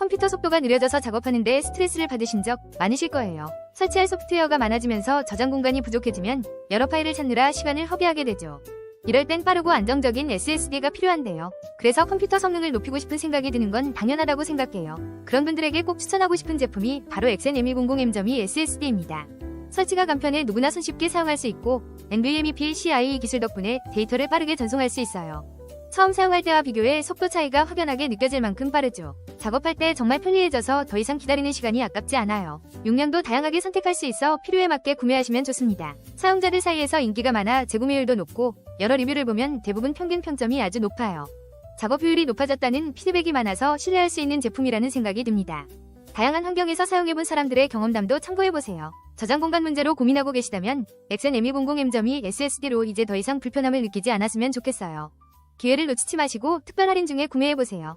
컴퓨터 속도가 느려져서 작업하는데 스트레스를 받으신 적 많으실 거예요. 설치할 소프트웨어가 많아지면서 저장 공간이 부족해지면 여러 파일을 찾느라 시간을 허비하게 되죠. 이럴 땐 빠르고 안정적인 SSD가 필요한데요. 그래서 컴퓨터 성능을 높이고 싶은 생각이 드는 건 당연하다고 생각해요. 그런 분들에게 꼭 추천하고 싶은 제품이 바로 XN M100M.2 SSD입니다. 설치가 간편해 누구나 손쉽게 사용할 수 있고 NVMe PCIe 기술 덕분에 데이터를 빠르게 전송할 수 있어요. 처음 사용할 때와 비교해 속도 차이가 확연하게 느껴질 만큼 빠르죠. 작업할 때 정말 편리해져서 더 이상 기다리는 시간이 아깝지 않아요. 용량도 다양하게 선택할 수 있어 필요에 맞게 구매하시면 좋습니다. 사용자들 사이에서 인기가 많아 재구매율도 높고 여러 리뷰를 보면 대부분 평균 평점이 아주 높아요. 작업 효율이 높아졌다는 피드백이 많아서 신뢰할 수 있는 제품이라는 생각이 듭니다. 다양한 환경에서 사용해본 사람들의 경험담도 참고해보세요. 저장 공간 문제로 고민하고 계시다면 XN M200M.2 SSD로 이제 더 이상 불편함을 느끼지 않았으면 좋겠어요. 기회를 놓치지 마시고 특별 할인 중에 구매해보세요.